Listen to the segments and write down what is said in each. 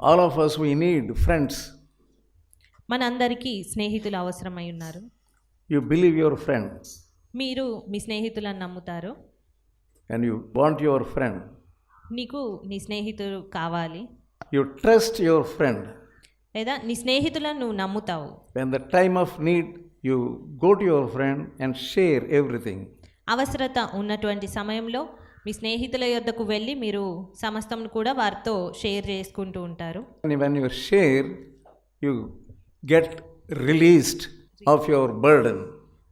All of us, we need friends. మనందరికీ స్నేహితులు అవసరమై ఉన్నారు You believe your friend మీరు మీ స్నేహితులను నమ్ముతారు and you want your friend. నీకు నీ స్నేహితుడు కావాలి You trust your friend. లేదా నీ స్నేహితులను నువ్వు నమ్ముతావు When the time of need, you go to your friend and share everything. అవసరత ఉన్నటువంటి సమయంలో మీ స్నేహితుల యొద్దకు వెళ్ళి మీరు సమస్తం కూడా వారితో షేర్ చేసుకుంటూ ఉంటారు And when you share, you get released of your burden.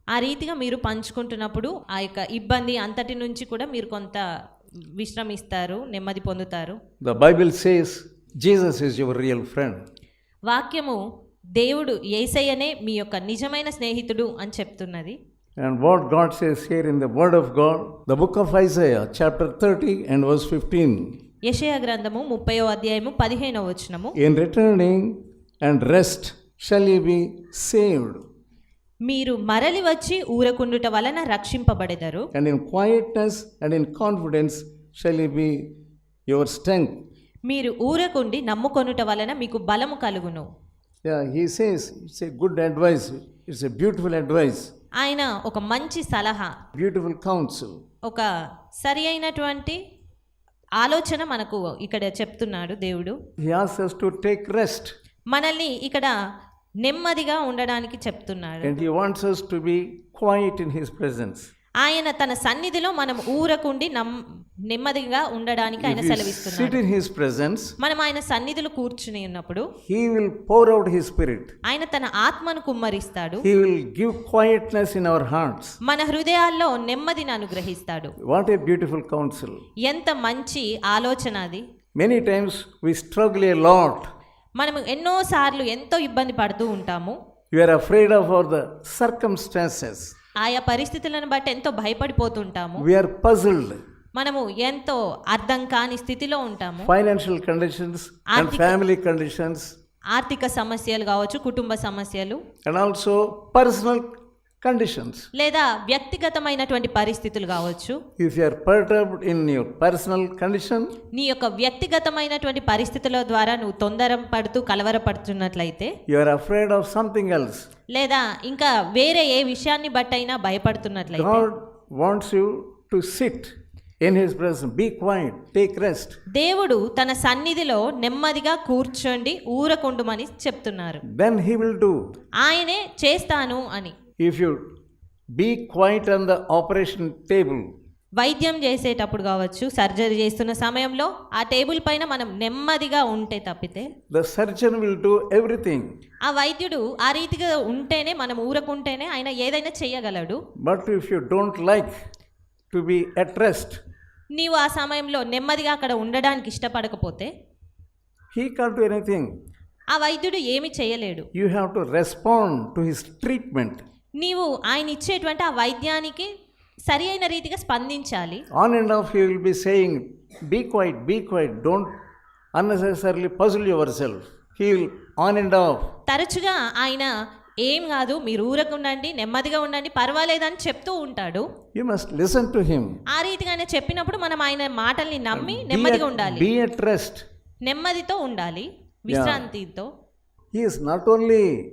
ఆ రీతిగా మీరు పంచుకుంటున్నప్పుడు ఆ యొక్క ఇబ్బంది అంతటి నుంచి కూడా మీరు కొంత విశ్రమిస్తారు నెమ్మది పొందుతారు The Bible says Jesus is your real friend. వాక్యము దేవుడు ఏసయ్యనే మీ యొక్క నిజమైన స్నేహితుడు అని చెప్తున్నది And what God says here in the Word of God, the book of Isaiah, chapter 30 and verse 15. యెషయా గ్రంథము ముప్పయో అధ్యాయము పదిహేనవ వచనము In returning and rest shall ye be saved, మీరు మరలి వచ్చి ఊరకుండుట వలన రక్షింపబడెదరు and in quietness and in confidence shall ye be your strength. మీరు ఊరకుండి నమ్ముకొనుట వలన మీకు బలము కలుగును Yeah, he says it's a good advice, it's a beautiful advice, ఆయన ఒక మంచి సలహా. బ్యూటిఫుల్ కౌన్సిల్ ఒక సరి అయినటువంటి ఆలోచన మనకు ఇక్కడ చెప్తున్నాడు దేవుడు. టు టేక్ రెస్ట్ మనల్ని ఇక్కడ నెమ్మదిగా ఉండడానికి చెప్తున్నాడు. To be quiet in his presence ఆయన తన సన్నిధిలో మనం ఊరకుండి నమ్ నెమ్మదిగా ఉండడానికి ఆయన సెలవిస్తున్నాడు. హిస్ ప్రెసెన్స్ మనం ఆయన సన్నిధులు కూర్చుని ఉన్నప్పుడు he will pour his spirit ఆయన తన ఆత్మను కుమ్మరిస్తాడు. He will give quietness in our hearts మన హృదయాల్లో నెమ్మదిని అనుగ్రహిస్తాడు. వాట్ ఎ బ్యూటిఫుల్ కౌన్సిల్ ఎంత మంచి ఆలోచన అది. Many times we struggle a lot మనం ఎన్నోసార్లు ఎంతో ఇబ్బంది పడుతూ ఉంటాము. You are afraid of or the circumstances ఆయా పరిస్థితులను బట్టి ఎంతో భయపడిపోతుంటాము. విఆర్ పజిల్డ్ మనము ఎంతో అర్థం కాని స్థితిలో ఉంటాము. Financial conditions and family conditions ఆర్థిక సమస్యలు కావచ్చు కుటుంబ సమస్యలు. And also personal conditions. లేదా వ్యక్తిగతమైనటువంటి పరిస్థితులు కావచ్చు If you are perturbed in your personal condition, నీ యొక్క వ్యక్తిగతమైనటువంటి పరిస్థితుల ద్వారా నువ్వు తొందర పడుతూ కలవరపడుతున్నట్లయితే you are afraid of something else. లేదా ఇంకా వేరే ఏ విషయాన్ని బట్టైనా భయపడుతున్నట్లయితే God wants you to sit in His presence. Be quiet, take rest. దేవుడు తన సన్నిధిలో నెమ్మదిగా కూర్చోండి ఊరకుండుమని చెప్తున్నారు Then He will do. ఆయనే చేస్తాను అని If you be quiet on the operation table, వైద్యం చేసేటప్పుడు కావచ్చు సర్జరీ చేస్తున్న సమయంలో ఆ టేబుల్ పైన మనం నెమ్మదిగా ఉంటే తప్పితే the surgeon will do everything. ఆ వైద్యుడు ఆ రీతిగా ఉంటేనే మనం ఊరకుంటేనే ఆయన ఏదైనా చేయగలడు But if you don't like to be at rest, నీవు ఆ సమయంలో నెమ్మదిగా అక్కడ ఉండడానికి ఇష్టపడకపోతే he can't do anything. ఆ వైద్యుడు ఏమి చేయలేడు You have to respond to his treatment. నీవు ఆయన ఇచ్చేటువంటి ఆ వైద్యానికి సరి అయిన రీతిగా స్పందించాలి. On and off you will be saying be quiet be quiet don't unnecessary puzzle yourself he will on and off తరచుగా ఆయన ఏం కాదు మీరు ఊరకు ఉండండి నెమ్మదిగా ఉండండి పర్వాలేదు అని చెప్తూ ఉంటాడు. You must listen to him ఆ రీతిగానే చెప్పినప్పుడు మనం ఆయన మాటల్ని నమ్మి నెమ్మదిగా ఉండాలి. బీ నెమ్మదితో ఉండాలి విశ్రాంతితో. He is not only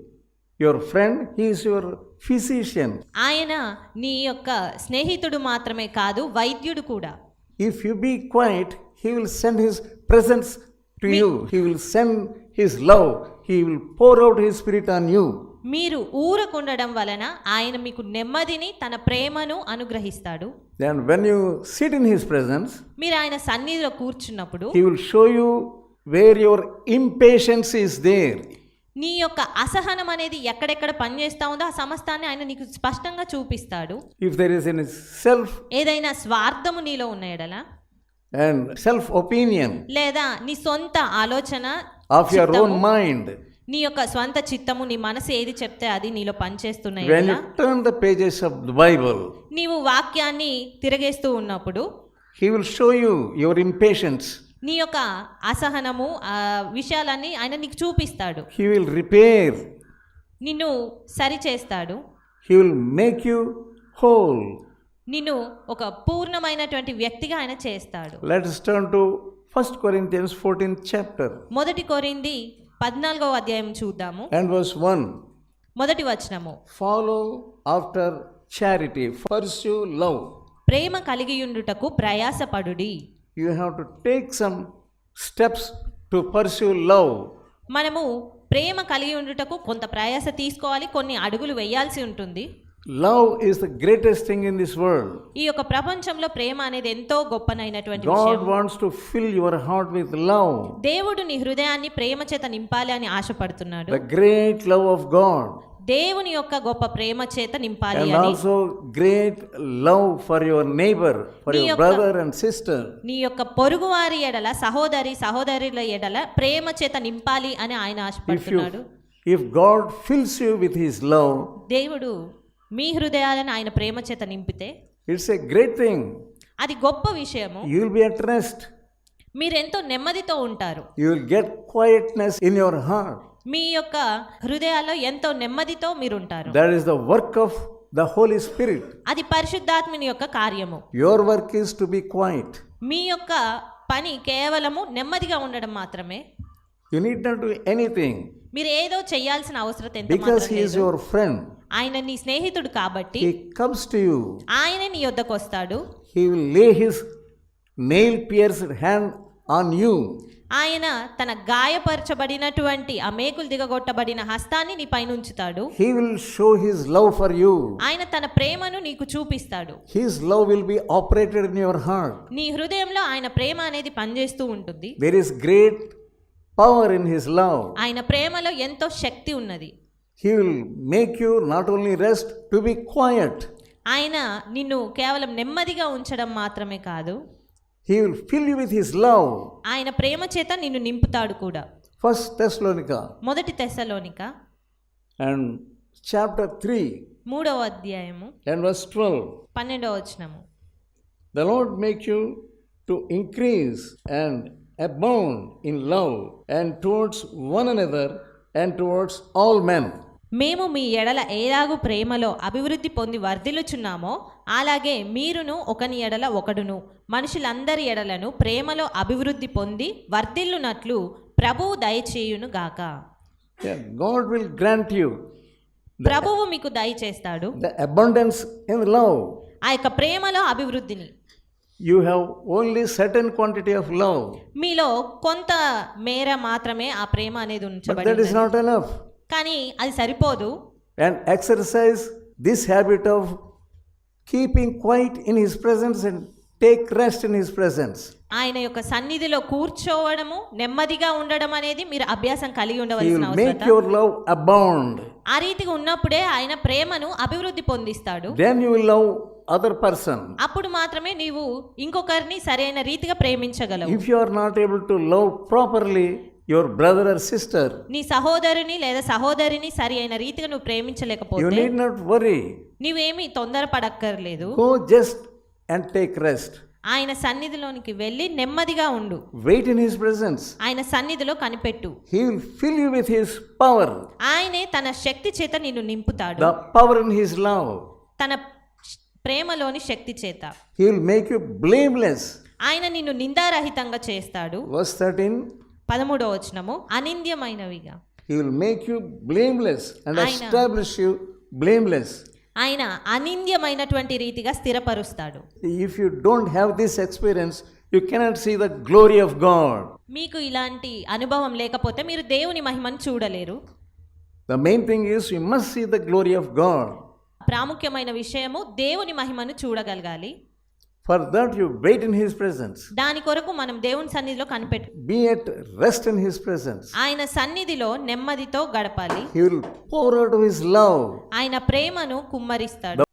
your friend, he is your physician. ఆయన నీ యొక్క స్నేహితుడు మాత్రమే కాదు వైద్యుడు కూడా If you be quiet, he will send his presence to you. He will send his love. He will pour out his spirit on you. మీరు ఊరకుండడం వలన ఆయన మీకు నెమ్మదిని తన ప్రేమను అనుగ్రహిస్తాడు Then, when you sit in his presence, మీరు ఆయన సన్నిధిలో కూర్చున్నప్పుడు he will show you where your impatience is there. నీ యొక్క అసహనం అనేది ఎక్కడెక్కడ పనిచేస్తా ఉందో ఆ సమస్తాన్ని ఆయన నీకు స్పష్టంగా చూపిస్తాడు. If there is any self ఏదైనా స్వార్థము నీలో ఉన్న ఎడల? and self opinion లేదా నీ సొంత ఆలోచన of your own చిత్తము, mind, నీ యొక్క స్వంత చిత్తము నీ మనసు ఏది చెప్తే అది నీలో పనిచేస్తున్న when ఎడల? you turn the pages of the Bible, నీవు వాక్యాన్ని తిరగేస్తూ ఉన్నప్పుడు he will show you your impatience. నీ యొక్క అసహనము ఆ విషయాలన్నీ ఆయన నీకు చూపిస్తాడు He will repair. నిన్ను సరి చేస్తాడు He will make you whole. నిన్ను ఒక పూర్ణమైనటువంటి వ్యక్తిగా ఆయన చేస్తాడు Let us turn to 1 Corinthians 14th chapter మొదటి కొరింది పద్నాలుగవ అధ్యాయం చూద్దాము and verse 1. మొదటి వచనము Follow after charity, pursue love. ప్రేమ కలిగియుండుటకు ప్రయాసపడుడి you have to take some steps to pursue love. మనము ప్రేమ కలిగి ఉండుటకు కొంత ప్రయాస తీసుకోవాలి కొన్ని అడుగులు వేయాల్సి ఉంటుంది. Love is the greatest thing in this world ఈ యొక్క ప్రపంచంలో ప్రేమ అనేది ఎంతో గొప్పనైనటువంటి God wants to fill your heart with love దేవుడు నీ హృదయాన్ని ప్రేమ చేత నింపాలి అని ఆశపడుతున్నాడు. The great love of God దేవుని యొక్క గొప్ప ప్రేమ చేత నింపాలి and also great love for your neighbour for your brother and sister నీ యొక్క పొరుగువారి ఎడల సహోదరి సహోదరుల ఎడల ప్రేమ చేత నింపాలి అని ఆయన ఆశపడుతున్నాడు. If God fills you with his love దేవుడు మీ హృదయాలను ఆయన ప్రేమ చేత నింపితే ఇట్స్ ఏ గ్రేట్ థింగ్ అది గొప్ప విషయము. You will be at rest మీరు ఎంతో నెమ్మదితో ఉంటారు. You will get quietness in your heart మీ యొక్క హృదయాల్లో ఎంతో నెమ్మదితో మీరు ఉంటారు that is the work of the Holy Spirit అది పరిశుద్ధాత్మని యొక్క కార్యము. Your work is to be quiet మీ యొక్క పని కేవలము నెమ్మదిగా ఉండడం మాత్రమే. You need not to anything మీరు ఏదో చేయాల్సిన అవసరం ఎంత because he is your friend ఆయన నీ స్నేహితుడు కాబట్టి హి కమ్స్ టు యు ఆయన నీ వద్దకు వస్తాడు he will lay his nail pierced hand on you ఆయన తన గాయపరచబడినటువంటి ఆ మేకులు దిగగొట్టబడిన హస్తాన్ని నీ పైన ఉంచుతాడు He will show His love for you. ఆయన తన ప్రేమను నీకు చూపిస్తాడు His love will be operated in your heart. నీ హృదయంలో ఆయన ప్రేమ అనేది పనిచేస్తూ ఉంటుంది There is great power in His love. ఆయన ప్రేమలో ఎంతో శక్తి ఉన్నది He will make you not only rest, to be quiet. ఆయన నిన్ను కేవలం నెమ్మదిగా ఉంచడం మాత్రమే కాదు He will fill you with His love. ఆయన ప్రేమ చేత నిన్ను నింపుతాడు కూడా First Thessalonica మొదటి తెస్సలోనిక and chapter 3 మూడవ అధ్యాయము and verse 12. పన్నెండవ వచనము The Lord make you to increase and abound in love and towards one another and towards all men. మేము మీ ఎడల ఏలాగు ప్రేమలో అభివృద్ధి పొంది వర్ధిల్లుచున్నామో అలాగే మీరును ఒకని ఎడల ఒకడును మనుషులందరి ఎడలను ప్రేమలో అభివృద్ధి పొంది వర్ధిల్లునట్లు ప్రభువు దయచేయును గాక God will grant you ప్రభువు మీకు దయచేస్తాడు the abundance in love. ఆ యొక్క ప్రేమలో అభివృద్ధిని You have only certain quantity of love, మీలో కొంత మేర మాత్రమే ఆ ప్రేమ అనేది ఉంచబడి is ఉన్నది. not enough. కానీ అది సరిపోదు. And exercise this habit of keeping quiet in his presence and take rest in his presence ఆయన యొక్క సన్నిధిలో కూర్చోవడము నెమ్మదిగా ఉండడం అనేది మీరు అభ్యాసం కలిగి ఉండవలసిన అవసరం లవ్ అబౌండ్ ఆ రీతిగా ఉన్నప్పుడే ఆయన ప్రేమను అభివృద్ధి పొందిస్తాడు. దెన్ లవ్ అదర్ పర్సన్ అప్పుడు మాత్రమే నీవు ఇంకొకరిని సరైన రీతిగా ప్రేమించగలవు. If you not able to love properly your brother or sister, నీ సహోదరుని లేదా సహోదరిని సరి అయిన రీతిగా నువ్వు you ప్రేమించలేకపోతే need not worry. నువ్వేమీ తొందరపడక్కర్లేదు Go just and take rest. ఆయన సన్నిధిలోనికి వెళ్ళి నెమ్మదిగా ఉండు Wait in His presence. ఆయన సన్నిధిలో కనిపెట్టు He will fill you with His power, ఆయనే తన శక్తి చేత నిన్ను నింపుతాడు the power in His love. తన ప్రేమలోని శక్తి చేత He will make you blameless. ఆయన నిన్ను నిందారహితంగా చేస్తాడు Verse 13 పదమూడవ వచ్చినము అనింద్యమైనవిగా. Make you blameless and establish blameless ఆయన అనింద్యమైనటువంటి రీతిగా స్థిరపరుస్తాడు. If you don't have this experience you cannot see the glory of God మీకు ఇలాంటి అనుభవం లేకపోతే మీరు దేవుని మహిమను చూడలేరు. The main thing is you must see the glory of God ప్రాముఖ్యమైన విషయము దేవుని మహిమను చూడగలగాలి. For that, you wait in His presence. దాని కొరకు మనం దేవుని సన్నిధిలో కనిపెట్టు Be at rest in His presence. ఆయన సన్నిధిలో నెమ్మదితో గడపాలి He will pour out His love. ఆయన ప్రేమను కుమ్మరిస్తాడు